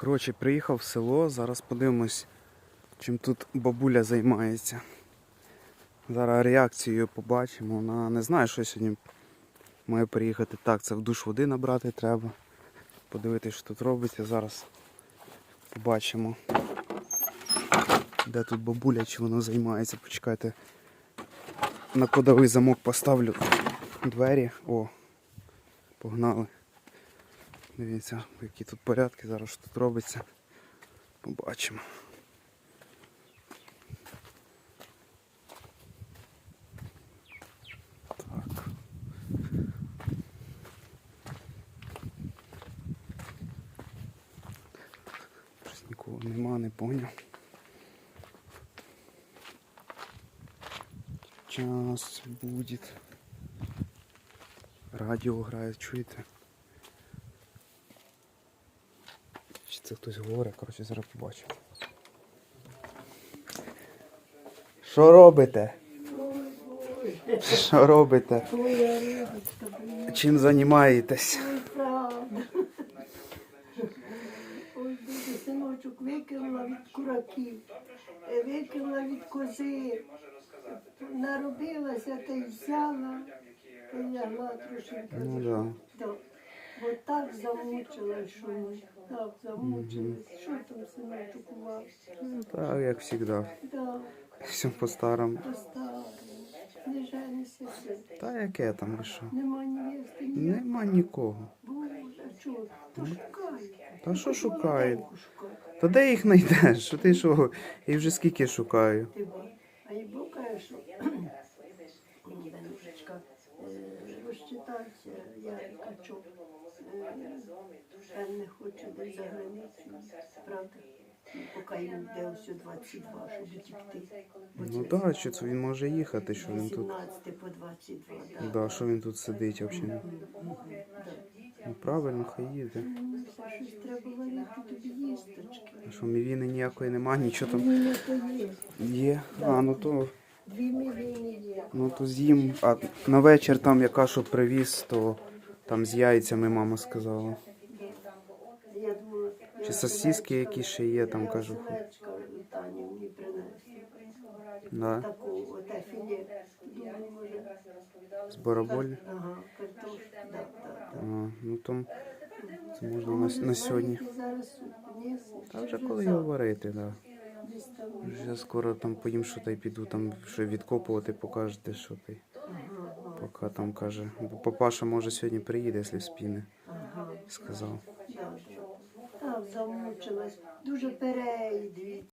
Коротше, приїхав в село, зараз подивимось, чим тут бабуля займається. Зараз реакцію побачимо. Вона не знає, що сьогодні має приїхати. Так, це в душ води набрати треба. Подивитись, що тут робиться. Зараз побачимо. Де тут бабуля, чи вона займається. Почекайте. На кодовий замок поставлю двері. О, погнали. Дивіться, які тут порядки, зараз що тут робиться. Побачимо. Так. Нікого нема, не поняв. Час буде. Радіо грає, чуєте? Чи це хтось говорить, коротше, зараз побачу. Що робите? Що робите? Чим займаєтесь? Ой, дуже синочок викинула від кураків, е, викинула від кози, наробилася та й взяла, та й лягла трошки. Ну да. Бо так замучила, що ми, так замучилась. Що там синочок у вас? Ну, Так, як завжди. Да, Все по-старому. поставили. Не женися. Та яке там і що? Нема невести, ні. Нема нікого. Боже, чого? Пошукай. Та що шукають? Та де їх знайдеш? Що ти що? Я вже скільки шукаю. Ти бо- А і Бог каже, що Данушечка, е, розчитайся, я качок, він не хоче десь за границю, правда? Поки їм йде все 22, щоб утікти. Ну так, що це він може їхати, що він тут. 18 по 22, да. Да, що він тут сидить взагалі? Ну правильно, хай їде. Ну, все, щось треба варити тобі їсточки. А що мівіни ніякої нема, нічого там є. А, ну то, Дві мівіни є. ну то з'їм. А на вечір там я кашу привіз, то там з яйцями мама сказала. Я Чи сосиски якісь ще є, там кажу. Селечка Таня мені принесла. Да. Таку оте філе. Думаю, може. З бараболі. Ага, картошку. Да, да, да. А, ну то це можна на, на сьогодні. Зараз суп ніс. Та вже коли його варити, да. Вже скоро там поїм, що та й піду там що відкопувати, покажете, що ти. Поки там каже. Бо папаша може сьогодні приїде, якщо спіне, сказав. Так, замучилась. Дуже перейдві.